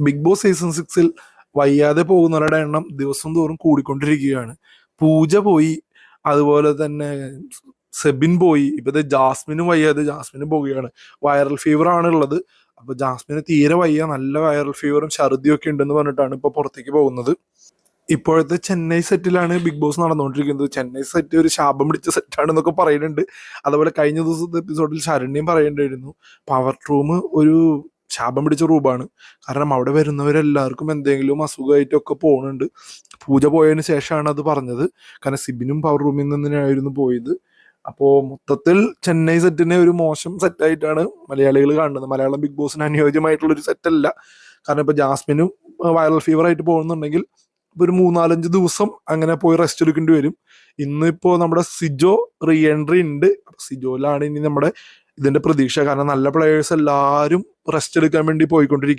Big boss season സിക്സിൽ വയ്യാതെ പോകുന്നവരുടെ എണ്ണം ദിവസം തോറും കൂടിക്കൊണ്ടിരിക്കുകയാണ്. പൂജ പോയി അതുപോലെ തന്നെ സെബിൻ പോയി. ഇപ്പത്തെ ജാസ്മിനും വയ്യാതെ ജാസ്മിനും പോവുകയാണ് വൈറൽ ഫീവർ ആണ് ഉള്ളത് അപ്പൊ ജാസ്മിന് തീരെ വയ്യ. നല്ല വൈറൽ ഫീവറും ഛർദിയും ഒക്കെ ഉണ്ടെന്ന് പറഞ്ഞിട്ടാണ് ഇപ്പൊ പുറത്തേക്ക് പോകുന്നത്. ഇപ്പോഴത്തെ ചെന്നൈ സെറ്റിലാണ് ബിഗ് ബോസ് നടന്നുകൊണ്ടിരിക്കുന്നത്. ചെന്നൈ സെറ്റ് ഒരു ശാപം പിടിച്ച സെറ്റാണെന്നൊക്കെ പറയുന്നുണ്ട്. അതുപോലെ കഴിഞ്ഞ ദിവസത്തെ എപ്പിസോഡിൽ ശരണ്യം പറയേണ്ടിയിരുന്നു. പവർ റൂം ഒരു ശാപം പിടിച്ച റൂമാണ് കാരണം അവിടെ വരുന്നവരെല്ലാവർക്കും എന്തെങ്കിലും അസുഖമായിട്ടൊക്കെ പോകുന്നുണ്ട് പൂജ പോയതിന് ശേഷമാണ് അത് പറഞ്ഞത്. കാരണം സിബിനും പവർ റൂമിൽ നിന്നായിരുന്നു പോയത്. അപ്പോൾ മൊത്തത്തിൽ ചെന്നൈ സെറ്റിനെ ഒരു മോശം സെറ്റായിട്ടാണ് മലയാളികൾ കാണുന്നത്. മലയാളം ബിഗ് ബോസിന് അനുയോജ്യമായിട്ടുള്ള ഒരു സെറ്റല്ല കാരണം ഇപ്പൊ ജാസ്മിനും വൈറൽ ഫീവർ ആയിട്ട് പോകുന്നുണ്ടെങ്കിൽ ഒരു മൂന്നാലഞ്ച് ദിവസം അങ്ങനെ പോയി റെസ്റ്റ് എടുക്കേണ്ടി വരും. ഇന്നിപ്പോ നമ്മുടെ സിജോ റീ എൻട്രി ഉണ്ട് സിജോയിലാണ് ഇനി നമ്മുടെ ഇതിന്റെ പ്രതീക്ഷ. കാരണം നല്ല പ്ലേയേഴ്സ് എല്ലാവരും റെസ്റ്റ് എടുക്കാൻ വേണ്ടി പോയിക്കൊണ്ടിരിക്കും